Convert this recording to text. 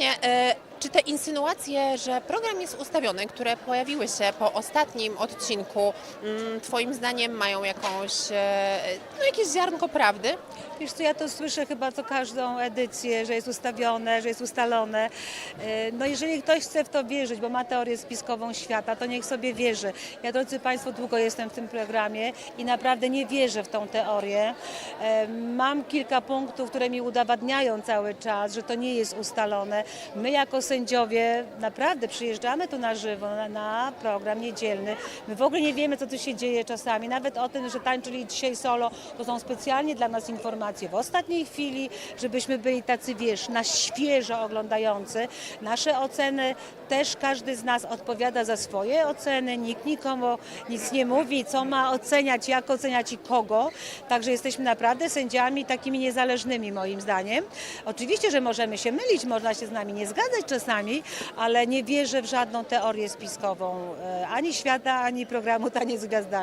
właśnie, e, czy te insynuacje, że program jest ustawiony, które pojawiły się po ostatnim odcinku, mm, Twoim zdaniem mają jakąś, e, no jakieś ziarnko prawdy? Wiesz co, ja to słyszę chyba co każdą edycję, że jest ustawione, że jest ustalone. E, No jeżeli ktoś chce w to wierzyć, bo ma teorię spiskową świata, to niech sobie wierzy. Ja, drodzy Państwo, długo jestem w tym programie i naprawdę nie wierzę w tą teorię. E, Mam kilka punktów, które mi udowadniają cały czas, że to nie jest ustalone. My jako sędziowie naprawdę przyjeżdżamy tu na żywo, na, na program niedzielny. My w ogóle nie wiemy, co tu się dzieje czasami. Nawet o tym, że tańczyli dzisiaj solo, to są specjalnie dla nas informacje w ostatniej chwili, żebyśmy byli tacy, wiesz, na świeżo oglądający. Nasze oceny też każdy z nas odpowiada za swoje oceny. Nikt nikomu nic nie mówi, co ma oceniać, jak oceniać i kogo. Także jesteśmy naprawdę sędziami takimi niezależnymi moim zdaniem. Oczywiście, że możemy się mylić, można się z nami nie zgadzać czasami, ale nie wierzę w żadną teorię spiskową e, ani świata, ani programu Taniec z Gwiazdami.